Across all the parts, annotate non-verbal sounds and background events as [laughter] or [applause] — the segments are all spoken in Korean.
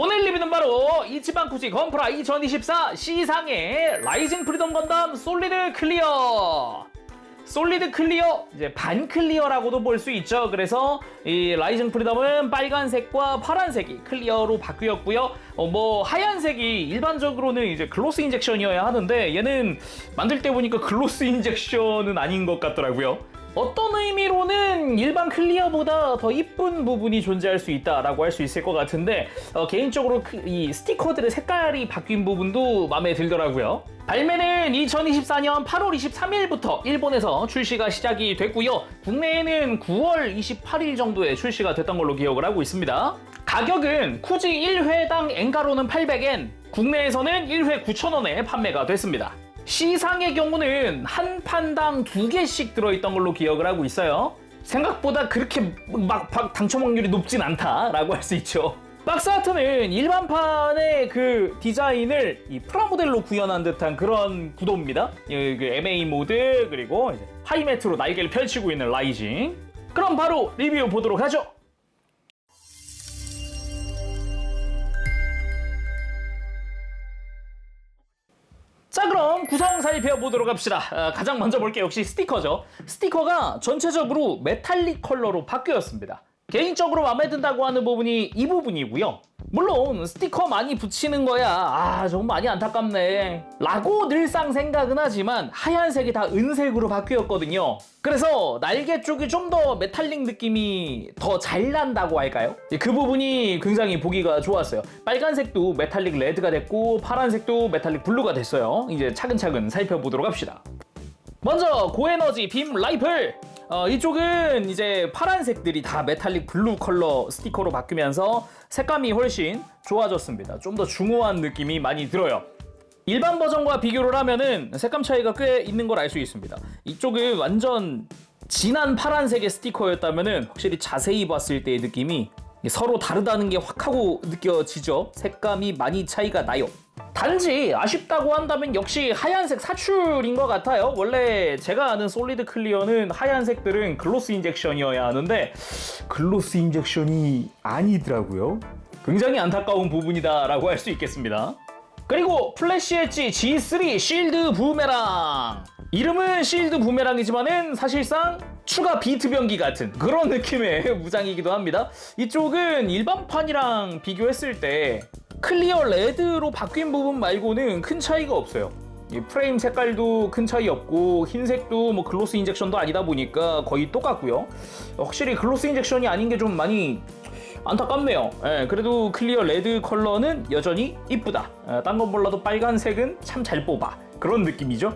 오늘 리뷰는 바로 이치방 쿠지 건프라 2024 시상의 라이징 프리덤 건담 솔리드 클리어 솔리드 클리어 이제 반 클리어라고도 볼 수 있죠. 그래서 이 라이징 프리덤은 빨간색과 파란색이 클리어로 바뀌었고요. 어, 뭐 하얀색이 일반적으로는 이제 글로스 인젝션이어야 하는데 얘는 만들 때 보니까 글로스 인젝션은 아닌 것 같더라고요. 어떤 의미로는 일반 클리어보다 더 이쁜 부분이 존재할 수 있다라고 할 수 있을 것 같은데 어, 개인적으로 그- 이 스티커들의 색깔이 바뀐 부분도 마음에 들더라고요. 발매는 2024년 8월 23일부터 일본에서 출시가 시작이 됐고요. 국내에는 9월 28일 정도에 출시가 됐던 걸로 기억을 하고 있습니다. 가격은 쿠지 1회당 엔가로는 800엔, 국내에서는 1회 9,000원에 판매가 됐습니다. 시상의 경우는 한 판당 두 개씩 들어있던 걸로 기억을 하고 있어요. 생각보다 그렇게 막 박- 당첨 확률이 높진 않다라고 할 수 있죠. 박스 아트는 일반판의 그 디자인을 이 프라모델로 구현한 듯한 그런 구도입니다. 이- 그 MA 모드 그리고 이제 하이매트로 날개를 펼치고 있는 라이징. 그럼 바로 리뷰 보도록 하죠. 구성 살펴보도록 합시다. 아, 가장 먼저 볼 게 역시 스티커죠. 스티커가 전체적으로 메탈릭 컬러로 바뀌었습니다 개인적으로 마음에 든다고 하는 부분이 이 부분이고요 물론 스티커 많이 붙이는 거야 아 좀 많이 안타깝네 라고 늘상 생각은 하지만 하얀색이 다 은색으로 바뀌었거든요 그래서 날개 쪽이 좀 더 메탈릭 느낌이 더 잘 난다고 할까요? 그 부분이 굉장히 보기가 좋았어요. 빨간색도 메탈릭 레드가 됐고 파란색도 메탈릭 블루가 됐어요. 이제 차근차근 살펴보도록 합시다. 먼저 고에너지 빔 라이플 어, 이쪽은 이제 파란색들이 다 메탈릭 블루 컬러 스티커로 바뀌면서 색감이 훨씬 좋아졌습니다. 좀 더 중후한 느낌이 많이 들어요. 일반 버전과 비교를 하면은 색감 차이가 꽤 있는 걸 알 수 있습니다. 이쪽은 완전 진한 파란색의 스티커였다면은 확실히 자세히 봤을 때의 느낌이 서로 다르다는 게 확 하고 느껴지죠. 색감이 많이 차이가 나요. 단지 아쉽다고 한다면 역시 하얀색 사출인 것 같아요. 원래 제가 아는 솔리드 클리어는 하얀색들은 글로스 인젝션이어야 하는데 글로스 인젝션이 아니더라고요. 굉장히 안타까운 부분이다라고 할 수 있겠습니다. 그리고 플래시 엣지 G3 실드 부메랑 이름은 실드 부메랑이지만은 사실상 추가 비트 변기 같은 그런 느낌의 [laughs] 무장이기도 합니다. 이쪽은 일반판이랑 비교했을 때 클리어 레드로 바뀐 부분 말고는 큰 차이가 없어요. 이 프레임 색깔도 큰 차이 없고 흰색도 뭐 글로스 인젝션도 아니다 보니까 거의 똑같고요. 확실히 글로스 인젝션이 아닌 게 좀 많이 안타깝네요. 예, 그래도 클리어 레드 컬러는 여전히 이쁘다. 예, 딴건 몰라도 빨간색은 참 잘 뽑아. 그런 느낌이죠.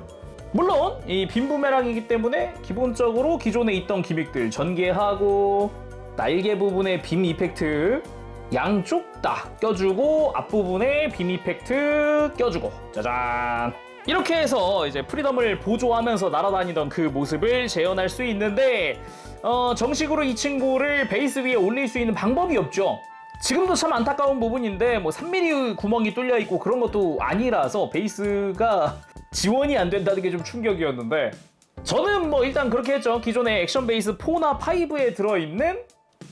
물론 이 빈 부메랑이기 때문에 기본적으로 기존에 있던 기믹들 전개하고 날개 부분에 빔 이펙트 양쪽 다 껴주고 앞부분에 빔 이펙트 껴주고 짜잔 이렇게 해서 이제 프리덤을 보조하면서 날아다니던 그 모습을 재현할 수 있는데 어, 정식으로 이 친구를 베이스 위에 올릴 수 있는 방법이 없죠. 지금도 참 안타까운 부분인데 뭐 3mm 구멍이 뚫려 있고 그런 것도 아니라서 베이스가 [laughs] 지원이 안 된다는 게 좀 충격이었는데 저는 뭐 일단 그렇게 했죠. 기존의 액션 베이스 4나 5에 들어있는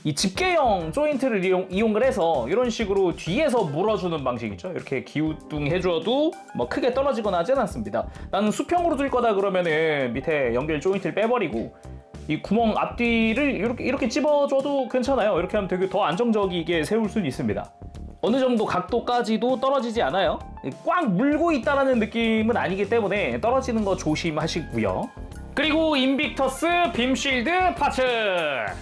이 집게형 조인트를 이용, 이용을 해서 이런 식으로 뒤에서 물어주는 방식이죠. 이렇게 기우뚱 해줘도 뭐 크게 떨어지거나 하진 않습니다. 나는 수평으로 줄 거다 그러면은 밑에 연결 조인트를 빼버리고 이 구멍 앞뒤를 이렇게 이렇게 찝어줘도 괜찮아요. 이렇게 하면 되게 더 안정적이게 세울 수는 있습니다. 어느 정도 각도까지도 떨어지지 않아요. 꽉 물고 있다라는 느낌은 아니기 때문에 떨어지는 거 조심하시고요. 그리고 인빅터스 빔쉴드 파츠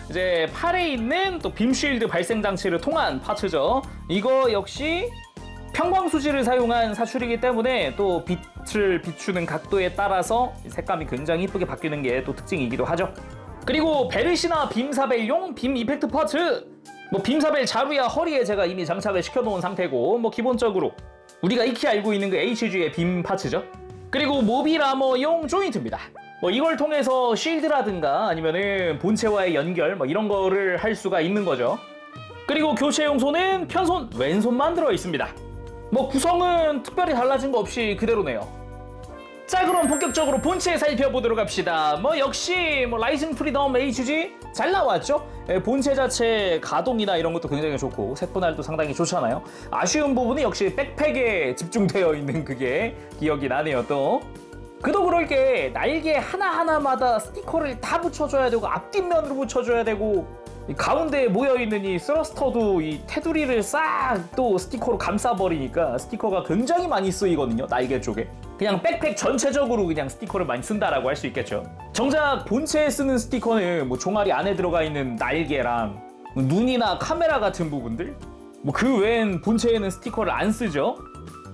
이제 팔에 있는 또 빔쉴드 발생 장치를 통한 파츠죠. 이거 역시 평광 수지를 사용한 사출이기 때문에 또 빛을 비추는 각도에 따라서 색감이 굉장히 이쁘게 바뀌는 게 또 특징이기도 하죠. 그리고 베르시나 빔사벨용 빔 이펙트 파츠 뭐 빔사벨 자루야 허리에 제가 이미 장착을 시켜놓은 상태고 뭐 기본적으로 우리가 익히 알고 있는 그 HG의 빔 파츠죠. 그리고 모빌 아머용 조인트입니다. 뭐 이걸 통해서 쉴드라든가 아니면은 본체와의 연결 뭐 이런 거를 할 수가 있는 거죠. 그리고 교체 용소는 편손 왼손만 들어 있습니다. 뭐 구성은 특별히 달라진 거 없이 그대로네요. 자 그럼 본격적으로 본체 살펴보도록 합시다. 뭐 역시 뭐 라이징 프리덤 HG 잘 나왔죠? 예, 본체 자체 가동이나 이런 것도 굉장히 좋고 색분할도 상당히 좋잖아요. 아쉬운 부분이 역시 백팩에 집중되어 있는 그게 기억이 나네요 또. 그도 그럴 게 날개 하나하나마다 스티커를 다 붙여줘야 되고 앞뒷면으로 붙여줘야 되고 이 가운데에 모여있는 이 스러스터도 이 테두리를 싹 또 스티커로 감싸버리니까 스티커가 굉장히 많이 쓰이거든요 날개 쪽에. 그냥 백팩 전체적으로 그냥 스티커를 많이 쓴다라고 할 수 있겠죠. 정작 본체에 쓰는 스티커는 뭐 종아리 안에 들어가 있는 날개랑 눈이나 카메라 같은 부분들? 뭐 그 외엔 본체에는 스티커를 안 쓰죠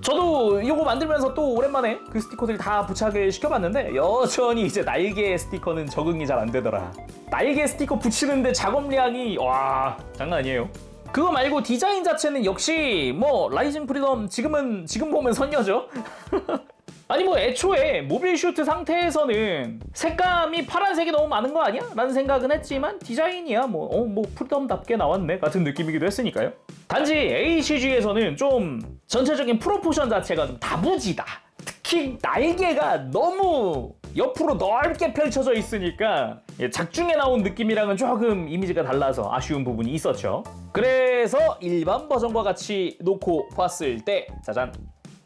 저도 이거 만들면서 또 오랜만에 그 스티커들 다 부착을 시켜봤는데 여전히 이제 날개 스티커는 적응이 잘 안 되더라. 날개 스티커 붙이는데 작업량이 와 장난 아니에요. 그거 말고 디자인 자체는 역시 뭐 라이징 프리덤 지금은 지금 보면 선녀죠. [laughs] 아니 뭐 애초에 모빌 슈트 상태에서는 색감이 파란색이 너무 많은 거 아니야? 라는 생각은 했지만 디자인이야 뭐 어 뭐 프리덤답게 나왔네 같은 느낌이기도 했으니까요. 단지 ACG에서는 좀 전체적인 프로포션 자체가 좀 다부지다. 특히 날개가 너무 옆으로 넓게 펼쳐져 있으니까 예, 작중에 나온 느낌이랑은 조금 이미지가 달라서 아쉬운 부분이 있었죠. 그래서 일반 버전과 같이 놓고 봤을 때 짜잔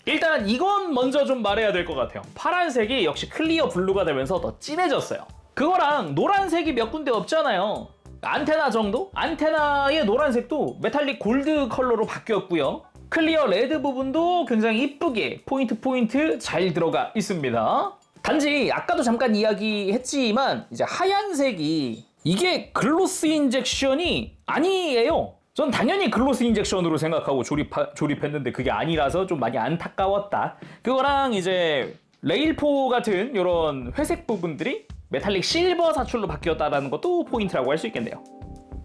일단 이건 먼저 좀 말해야 될 것 같아요. 파란색이 역시 클리어 블루가 되면서 더 진해졌어요. 그거랑 노란색이 몇 군데 없잖아요. 안테나 정도? 안테나의 노란색도 메탈릭 골드 컬러로 바뀌었고요. 클리어 레드 부분도 굉장히 이쁘게 포인트 포인트 잘 들어가 있습니다. 단지 아까도 잠깐 이야기했지만 이제 하얀색이 이게 글로스 인젝션이 아니에요. 전 당연히 글로스 인젝션으로 생각하고 조립 조립했는데 그게 아니라서 좀 많이 안타까웠다. 그거랑 이제 레일포 같은 이런 회색 부분들이 메탈릭 실버 사출로 바뀌었다라는 것도 포인트라고 할 수 있겠네요.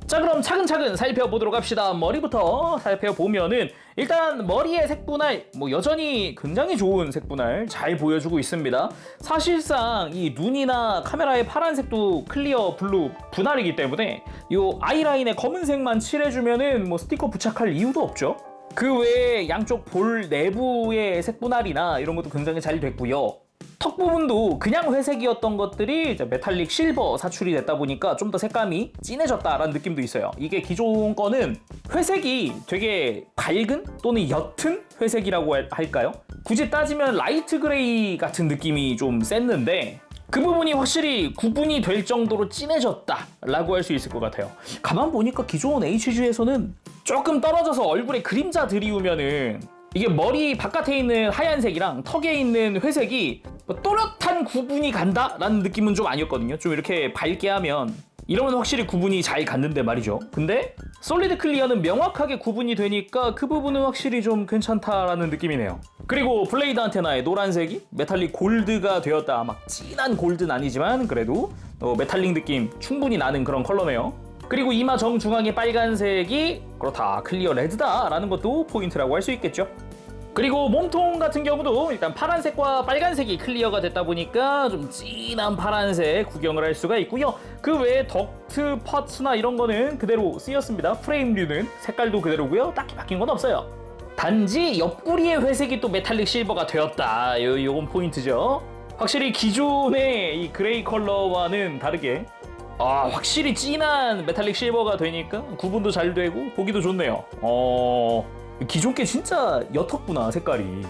자 그럼 차근차근 살펴보도록 합시다. 머리부터 살펴보면은 일단 머리의 색분할 뭐 여전히 굉장히 좋은 색분할 잘 보여주고 있습니다. 사실상 이 눈이나 카메라의 파란색도 클리어 블루 분할이기 때문에 이 아이라인에 검은색만 칠해주면은 뭐 스티커 부착할 이유도 없죠. 그 외에 양쪽 볼 내부의 색분할이나 이런 것도 굉장히 잘 됐고요 턱 부분도 그냥 회색이었던 것들이 이제 메탈릭 실버 사출이 됐다 보니까 좀 더 색감이 진해졌다라는 느낌도 있어요. 이게 기존 거는 회색이 되게 밝은 또는 옅은 회색이라고 할- 할까요? 굳이 따지면 라이트 그레이 같은 느낌이 좀 셌는데 그 부분이 확실히 구분이 될 정도로 진해졌다라고 할 수 있을 것 같아요. 가만 보니까 기존 HG에서는 조금 떨어져서 얼굴에 그림자 들이우면은 이게 머리 바깥에 있는 하얀색이랑 턱에 있는 회색이 뭐 또렷한 구분이 간다라는 느낌은 좀 아니었거든요. 좀 이렇게 밝게 하면 이러면 확실히 구분이 잘 갔는데 말이죠. 근데 솔리드 클리어는 명확하게 구분이 되니까 그 부분은 확실히 좀 괜찮다라는 느낌이네요. 그리고 블레이드 안테나의 노란색이 메탈릭 골드가 되었다. 막 진한 골드는 아니지만 그래도 어, 메탈릭 느낌 충분히 나는 그런 컬러네요. 그리고 이마 정중앙의 빨간색이 그렇다 클리어 레드다 라는 것도 포인트라고 할 수 있겠죠. 그리고 몸통 같은 경우도 일단 파란색과 빨간색이 클리어가 됐다 보니까 좀 진한 파란색 구경을 할 수가 있고요. 그 외에 덕트 파츠나 이런 거는 그대로 쓰였습니다. 프레임류는 색깔도 그대로고요. 딱히 바뀐 건 없어요. 단지 옆구리의 회색이 또 메탈릭 실버가 되었다. 요, 요건 포인트죠. 확실히 기존의 이 그레이 컬러와는 다르게 아 확실히 진한 메탈릭 실버가 되니까 구분도 잘 되고 보기도 좋네요. 어 기존 게 진짜 옅었구나 색깔이.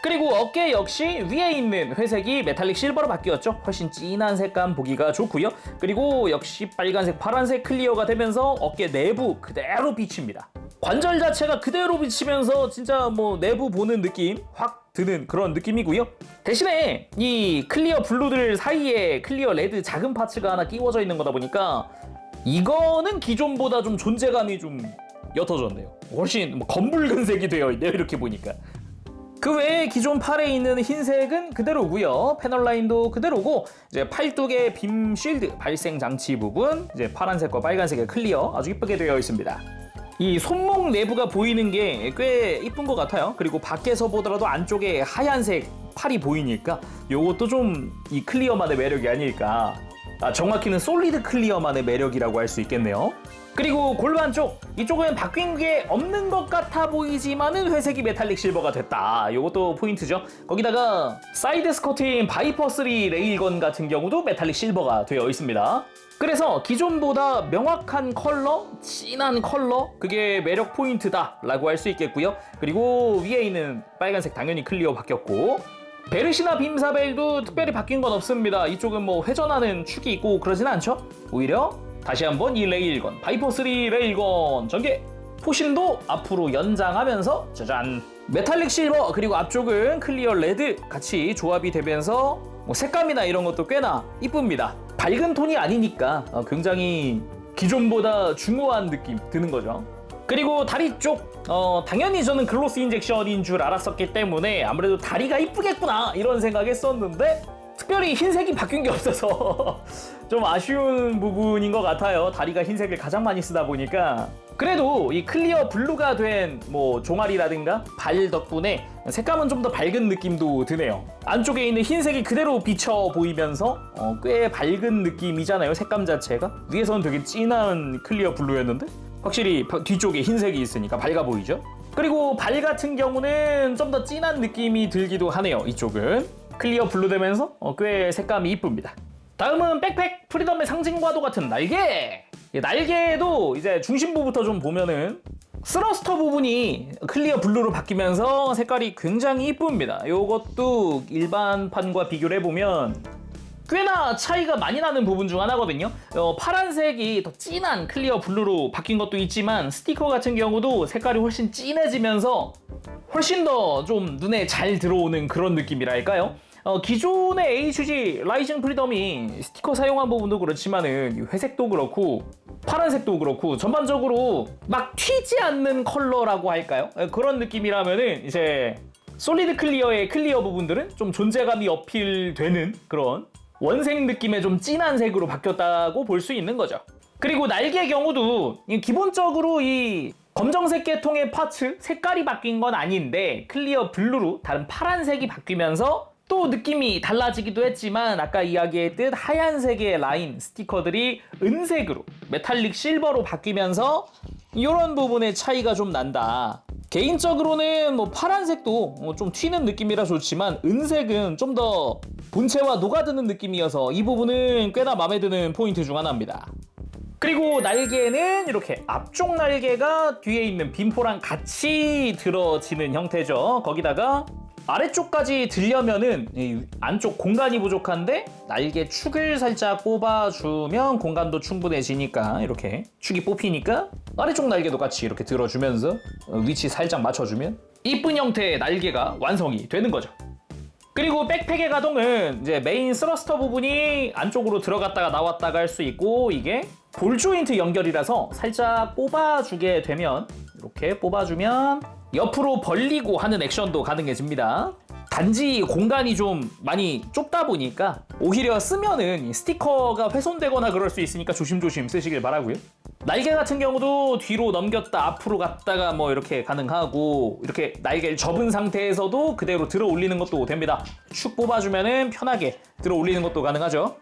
그리고 어깨 역시 위에 있는 회색이 메탈릭 실버로 바뀌었죠. 훨씬 진한 색감 보기가 좋고요. 그리고 역시 빨간색, 파란색 클리어가 되면서 어깨 내부 그대로 비칩니다. 관절 자체가 그대로 비치면서 진짜 뭐 내부 보는 느낌 확 드는 그런 느낌이고요. 대신에 이 클리어 블루들 사이에 클리어 레드 작은 파츠가 하나 끼워져 있는 거다 보니까 이거는 기존보다 좀 존재감이 좀 옅어졌네요. 훨씬 뭐 검붉은색이 되어 있네요. 이렇게 보니까. 그 외에 기존 팔에 있는 흰색은 그대로고요. 패널 라인도 그대로고 이제 팔뚝의 빔 쉴드 발생 장치 부분 이제 파란색과 빨간색의 클리어 아주 이쁘게 되어 있습니다. 이 손목 내부가 보이는 게 꽤 이쁜 것 같아요. 그리고 밖에서 보더라도 안쪽에 하얀색 팔이 보이니까 요것도 좀 이 클리어만의 매력이 아닐까. 아, 정확히는 솔리드 클리어만의 매력이라고 할 수 있겠네요. 그리고 골반 쪽 이쪽은 바뀐 게 없는 것 같아 보이지만은 회색이 메탈릭 실버가 됐다. 이것도 포인트죠. 거기다가 사이드 스커트인 바이퍼 3 레일건 같은 경우도 메탈릭 실버가 되어 있습니다. 그래서 기존보다 명확한 컬러, 진한 컬러, 그게 매력 포인트다라고 할 수 있겠고요. 그리고 위에 있는 빨간색 당연히 클리어 바뀌었고 베르시나 빔사벨도 특별히 바뀐 건 없습니다. 이쪽은 뭐 회전하는 축이 있고 그러진 않죠. 오히려 다시 한번 이 레일건, 바이퍼 3 레일건 전개 포신도 앞으로 연장하면서 짜잔 메탈릭 실버 그리고 앞쪽은 클리어 레드 같이 조합이 되면서 뭐 색감이나 이런 것도 꽤나 이쁩니다. 밝은 톤이 아니니까 어, 굉장히 기존보다 중후한 느낌 드는 거죠. 그리고 다리 쪽, 어, 당연히 저는 글로스 인젝션인 줄 알았었기 때문에 아무래도 다리가 이쁘겠구나 이런 생각했었는데 특별히 흰색이 바뀐 게 없어서 [laughs] 좀 아쉬운 부분인 것 같아요. 다리가 흰색을 가장 많이 쓰다 보니까 그래도 이 클리어 블루가 된 뭐 종아리라든가 발 덕분에 색감은 좀 더 밝은 느낌도 드네요. 안쪽에 있는 흰색이 그대로 비쳐 보이면서 어, 꽤 밝은 느낌이잖아요. 색감 자체가 위에서는 되게 진한 클리어 블루였는데 확실히 바- 뒤쪽에 흰색이 있으니까 밝아 보이죠? 그리고 발 같은 경우는 좀 더 진한 느낌이 들기도 하네요. 이쪽은 클리어 블루 되면서 어, 꽤 색감이 이쁩니다. 다음은 백팩 프리덤의 상징과도 같은 날개. 이 날개도 이제 중심부부터 좀 보면은 스러스터 부분이 클리어 블루로 바뀌면서 색깔이 굉장히 이쁩니다. 이것도 일반판과 비교를 해보면 꽤나 차이가 많이 나는 부분 중 하나거든요. 어, 파란색이 더 진한 클리어 블루로 바뀐 것도 있지만 스티커 같은 경우도 색깔이 훨씬 진해지면서 훨씬 더 좀 눈에 잘 들어오는 그런 느낌이랄까요? 어, 기존의 HG 라이징 프리덤이 스티커 사용한 부분도 그렇지만은 이 회색도 그렇고 파란색도 그렇고 전반적으로 막 튀지 않는 컬러라고 할까요? 에, 그런 느낌이라면은 이제 솔리드 클리어의 클리어 부분들은 좀 존재감이 어필되는 그런 원색 느낌의 좀 진한 색으로 바뀌었다고 볼 수 있는 거죠. 그리고 날개의 경우도 이 기본적으로 이 검정색 계통의 파츠 색깔이 바뀐 건 아닌데 클리어 블루로 다른 파란색이 바뀌면서 또 느낌이 달라지기도 했지만 아까 이야기했듯 하얀색의 라인 스티커들이 은색으로 메탈릭 실버로 바뀌면서 이런 부분의 차이가 좀 난다. 개인적으로는 뭐 파란색도 뭐좀 튀는 느낌이라 좋지만 은색은 좀 더 본체와 녹아드는 느낌이어서 이 부분은 꽤나 마음에 드는 포인트 중 하나입니다. 그리고 날개는 이렇게 앞쪽 날개가 뒤에 있는 빈포랑 같이 들어지는 형태죠. 거기다가 아래쪽까지 들려면은 이 안쪽 공간이 부족한데 날개 축을 살짝 뽑아주면 공간도 충분해지니까 이렇게 축이 뽑히니까 아래쪽 날개도 같이 이렇게 들어주면서 어, 위치 살짝 맞춰주면 이쁜 형태의 날개가 완성이 되는 거죠. 그리고 백팩의 가동은 이제 메인 스러스터 부분이 안쪽으로 들어갔다가 나왔다가 할 수 있고 이게 볼 조인트 연결이라서 살짝 뽑아주게 되면 이렇게 뽑아주면 옆으로 벌리고 하는 액션도 가능해집니다. 단지 공간이 좀 많이 좁다 보니까 오히려 쓰면은 이 스티커가 훼손되거나 그럴 수 있으니까 조심조심 쓰시길 바라고요. 날개 같은 경우도 뒤로 넘겼다 앞으로 갔다가 뭐 이렇게 가능하고 이렇게 날개를 접은 상태에서도 그대로 들어 올리는 것도 됩니다. 축 뽑아주면은 편하게 들어 올리는 것도 가능하죠.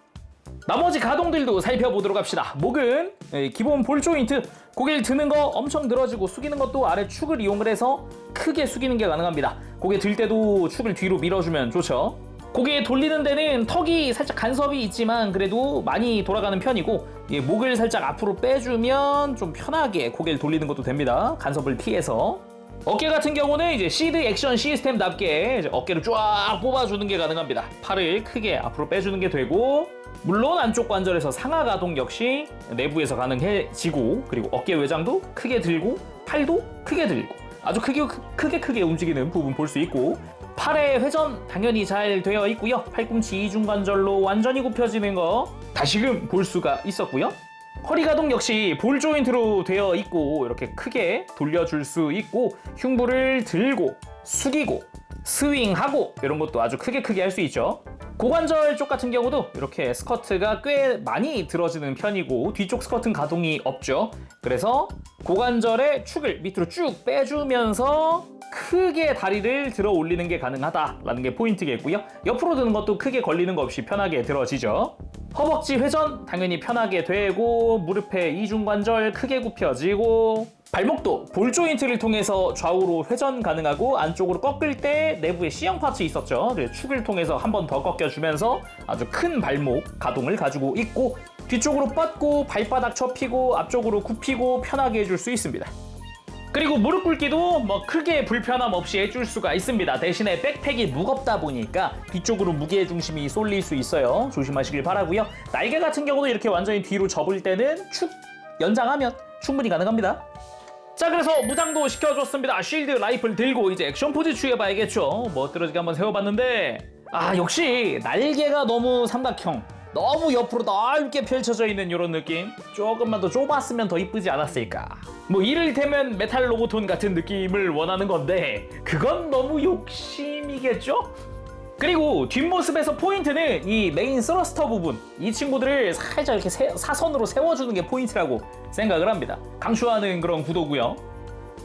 나머지 가동들도 살펴보도록 합시다. 목은 예, 기본 볼 조인트, 고개를 드는 거 엄청 늘어지고 숙이는 것도 아래 축을 이용을 해서 크게 숙이는 게 가능합니다. 고개 들 때도 축을 뒤로 밀어주면 좋죠. 고개 돌리는 데는 턱이 살짝 간섭이 있지만 그래도 많이 돌아가는 편이고 예, 목을 살짝 앞으로 빼주면 좀 편하게 고개를 돌리는 것도 됩니다. 간섭을 피해서. 어깨 같은 경우는 이제 시드 액션 시스템답게 어깨를 쫙 뽑아주는 게 가능합니다. 팔을 크게 앞으로 빼주는 게 되고 물론 안쪽 관절에서 상하 가동 역시 내부에서 가능해지고 그리고 어깨 외장도 크게 들고 팔도 크게 들고 아주 크게 크게 크게 움직이는 부분 볼 수 있고 팔의 회전 당연히 잘 되어 있고요. 팔꿈치 이중 관절로 완전히 굽혀지는 거 다시금 볼 수가 있었고요. 허리 가동 역시 볼 조인트로 되어 있고 이렇게 크게 돌려줄 수 있고 흉부를 들고 숙이고 스윙하고 이런 것도 아주 크게 크게 할 수 있죠. 고관절 쪽 같은 경우도 이렇게 스커트가 꽤 많이 들어지는 편이고 뒤쪽 스커트는 가동이 없죠. 그래서 고관절의 축을 밑으로 쭉 빼주면서 크게 다리를 들어 올리는 게 가능하다라는 게 포인트겠고요. 옆으로 드는 것도 크게 걸리는 거 없이 편하게 들어지죠. 허벅지 회전 당연히 편하게 되고 무릎의 이중관절 크게 굽혀지고 발목도 볼 조인트를 통해서 좌우로 회전 가능하고 안쪽으로 꺾을 때 내부에 C형 파츠 있었죠. 그래서 축을 통해서 한 번 더 꺾여주면서 아주 큰 발목 가동을 가지고 있고 뒤쪽으로 뻗고 발바닥 접히고 앞쪽으로 굽히고 편하게 해줄 수 있습니다. 그리고 무릎 꿇기도 뭐 크게 불편함 없이 해줄 수가 있습니다. 대신에 백팩이 무겁다 보니까 뒤쪽으로 무게 중심이 쏠릴 수 있어요. 조심하시길 바라고요. 날개 같은 경우도 이렇게 완전히 뒤로 접을 때는 축 연장하면 충분히 가능합니다. 자 그래서 무장도 시켜줬습니다. 쉴드 라이플 들고 이제 액션 포즈 취해봐야겠죠. 멋들어지게 한번 세워봤는데 아 역시 날개가 너무 삼각형 너무 옆으로 넓게 펼쳐져 있는 이런 느낌? 조금만 더 좁았으면 더 이쁘지 않았을까? 뭐 이를테면 메탈 로보톤 같은 느낌을 원하는 건데 그건 너무 욕심이겠죠? 그리고 뒷모습에서 포인트는 이 메인 스러스터 부분. 이 친구들을 살짝 이렇게 세- 사선으로 세워주는 게 포인트라고 생각을 합니다. 강추하는 그런 구도고요.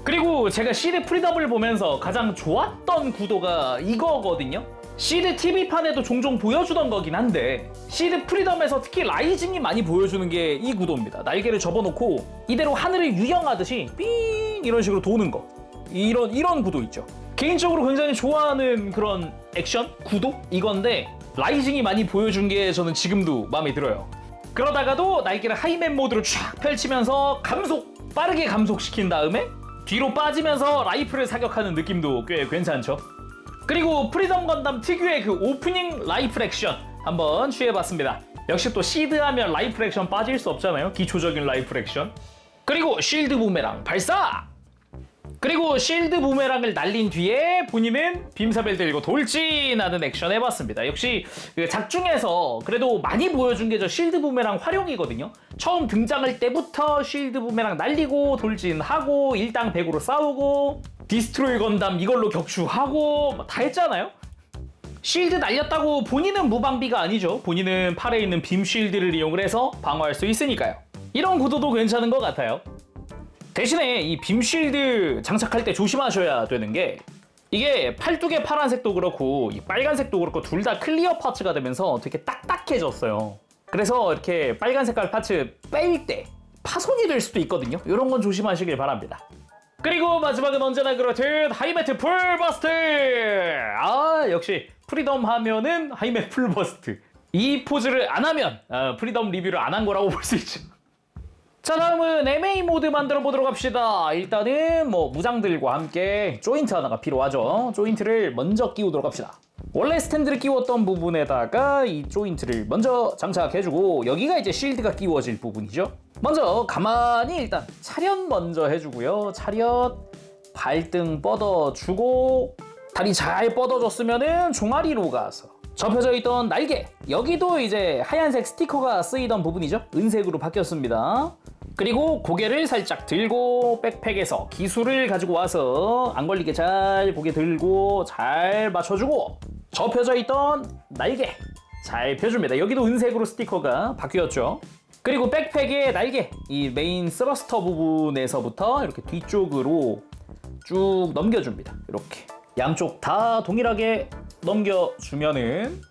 그리고 제가 시드 프리덤을 보면서 가장 좋았던 구도가 이거거든요 시드 TV판에도 종종 보여주던 거긴 한데 시드 프리덤에서 특히 라이징이 많이 보여주는 게 이 구도입니다 날개를 접어놓고 이대로 하늘을 유영하듯이 삥 이런 식으로 도는 거 이런 이런 구도 있죠. 개인적으로 굉장히 좋아하는 그런 액션 구도 이건데 라이징이 많이 보여준 게 저는 지금도 마음에 들어요. 그러다가도 날개를 하이맨 모드로 쫙 펼치면서 감속 빠르게 감속시킨 다음에 뒤로 빠지면서 라이프를 사격하는 느낌도 꽤 괜찮죠. 그리고 프리덤 건담 특유의 그 오프닝 라이플 액션 한번 취해봤습니다. 역시 또 시드하면 라이플 액션 빠질 수 없잖아요. 기초적인 라이플 액션. 그리고 실드 부메랑 발사! 그리고 실드 부메랑을 날린 뒤에 본인은 빔사벨 들고 돌진하는 액션 해봤습니다. 역시 그 작중에서 그래도 많이 보여준 게저 실드 부메랑 활용이거든요. 처음 등장할 때부터 실드 부메랑 날리고 돌진하고 일당 백으로 싸우고 디스트로이 건담 이걸로 격추하고 뭐다 했잖아요. 실드 날렸다고 본인은 무방비가 아니죠. 본인은 팔에 있는 빔 실드를 이용을 해서 방어할 수 있으니까요. 이런 구도도 괜찮은 것 같아요. 대신에 이 빔실드 장착할 때 조심하셔야 되는 게 이게 팔뚝의 파란색도 그렇고 이 빨간색도 그렇고 둘 다 클리어 파츠가 되면서 되게 딱딱해졌어요. 그래서 이렇게 빨간 색깔 파츠 뺄 때 파손이 될 수도 있거든요. 이런 건 조심하시길 바랍니다. 그리고 마지막은 언제나 그렇듯 하이매트 풀버스트! 아 역시 프리덤 하면은 하이매트 풀버스트. 이 포즈를 안 하면 아, 프리덤 리뷰를 안 한 거라고 [laughs] 볼 수 있죠. 자 다음은 MA 모드 만들어 보도록 합시다 일단은 뭐 무장들과 함께 조인트 하나가 필요하죠 조인트를 먼저 끼우도록 합시다 원래 스탠드를 끼웠던 부분에다가 이 조인트를 먼저 장착해주고 여기가 이제 실드가 끼워질 부분이죠. 먼저 가만히 일단 차렷 먼저 해주고요. 차렷 발등 뻗어주고 다리 잘 뻗어줬으면은 종아리로 가서 접혀져 있던 날개. 여기도 이제 하얀색 스티커가 쓰이던 부분이죠. 은색으로 바뀌었습니다. 그리고 고개를 살짝 들고 백팩에서 기술을 가지고 와서 안 걸리게 잘 고개 들고 잘 맞춰주고 접혀져 있던 날개 잘 펴줍니다 여기도 은색으로 스티커가 바뀌었죠 그리고 백팩의 날개 이 메인 스러스터 부분에서부터 이렇게 뒤쪽으로 쭉 넘겨줍니다. 이렇게 양쪽 다 동일하게 넘겨주면은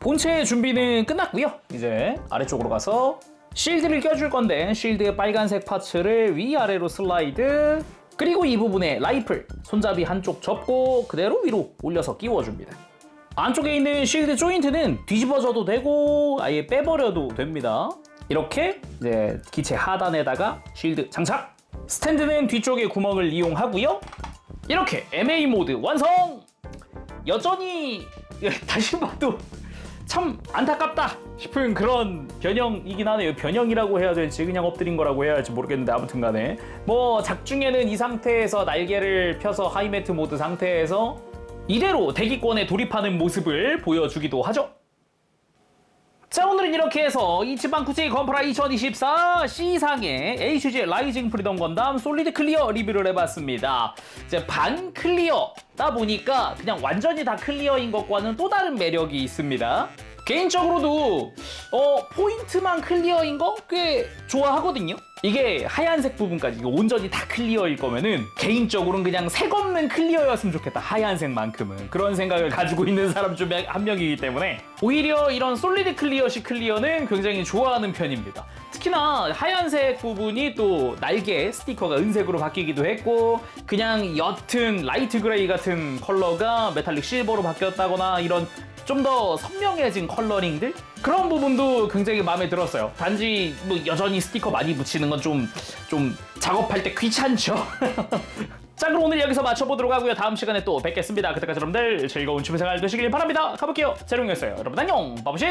본체의 준비는 끝났고요. 이제 아래쪽으로 가서 실드를 껴줄 건데 실드의 빨간색 파츠를 위아래로 슬라이드 그리고 이 부분에 라이플 손잡이 한쪽 접고 그대로 위로 올려서 끼워줍니다. 안쪽에 있는 실드 조인트는 뒤집어져도 되고 아예 빼버려도 됩니다. 이렇게 이제 기체 하단에다가 실드 장착. 스탠드는 뒤쪽에 구멍을 이용하고요. 이렇게 MA 모드 완성. 여전히 [laughs] 다시 봐도 참 안타깝다 싶은 그런 변형이긴 하네요. 변형이라고 해야 될지 그냥 엎드린 거라고 해야 할지 모르겠는데 아무튼 간에 뭐 작중에는 이 상태에서 날개를 펴서 하이매트 모드 상태에서 이대로 대기권에 돌입하는 모습을 보여주기도 하죠. 자 오늘은 이렇게 해서 이치방쿠치 건프라 2024 C상의 HG 라이징 프리덤 건담 솔리드 클리어 리뷰를 해봤습니다. 이제 반 클리어다 보니까 그냥 완전히 다 클리어인 것과는 또 다른 매력이 있습니다. 개인적으로도 어 포인트만 클리어인 거 꽤 좋아하거든요. 이게 하얀색 부분까지 온전히 다 클리어일 거면은 개인적으로는 그냥 색 없는 클리어였으면 좋겠다. 하얀색만큼은 그런 생각을 가지고 있는 사람 중 한 명이기 때문에 오히려 이런 솔리드 클리어식 클리어는 굉장히 좋아하는 편입니다. 특히나 하얀색 부분이 또 날개 스티커가 은색으로 바뀌기도 했고 그냥 옅은 라이트 그레이 같은 컬러가 메탈릭 실버로 바뀌었다거나 이런 좀 더 선명해진 컬러링들 그런 부분도 굉장히 마음에 들었어요. 단지 뭐 여전히 스티커 많이 붙이는 건 좀 좀 작업할 때 귀찮죠. [laughs] 자 그럼 오늘 여기서 마쳐보도록 하고요. 다음 시간에 또 뵙겠습니다. 그때까지 여러분들 즐거운 취미생활 되시길 바랍니다. 가볼게요. 재롱이었어요. 여러분 안녕. 바보시.